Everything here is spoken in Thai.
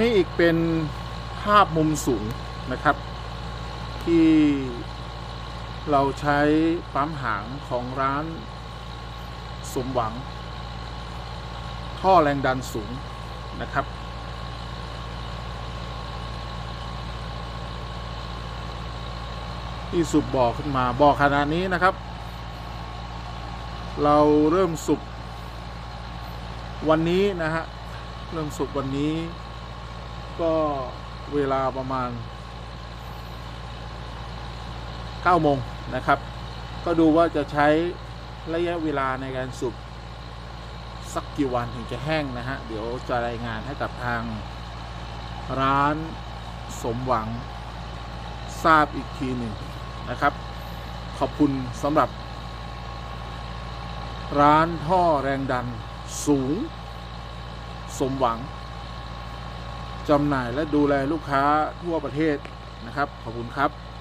นี่อีกเป็นภาพมุมสูงนะครับ ที่เราใช้ปั๊มหางของร้านสมหวัง ท่อแรงดันสูงนะครับ ที่สูบบ่อขึ้นมาบ่อขนาดนี้นะครับ เราเริ่มสูบวันนี้นะฮะเริ่มสูบวันนี้ ก็เวลาประมาณ9โมงนะครับ ก็ดูว่าจะใช้ระยะเวลาในการสูบสักกี่วันถึงจะแห้งนะฮะ เดี๋ยวจะรายงานให้กับทางร้านสมหวังทราบอีกทีหนึ่งนะครับ ขอบคุณสำหรับ ร้านท่อแรงดันสูง สมหวัง จำหน่ายและดูแลลูกค้าทั่วประเทศนะครับ ขอบคุณครับ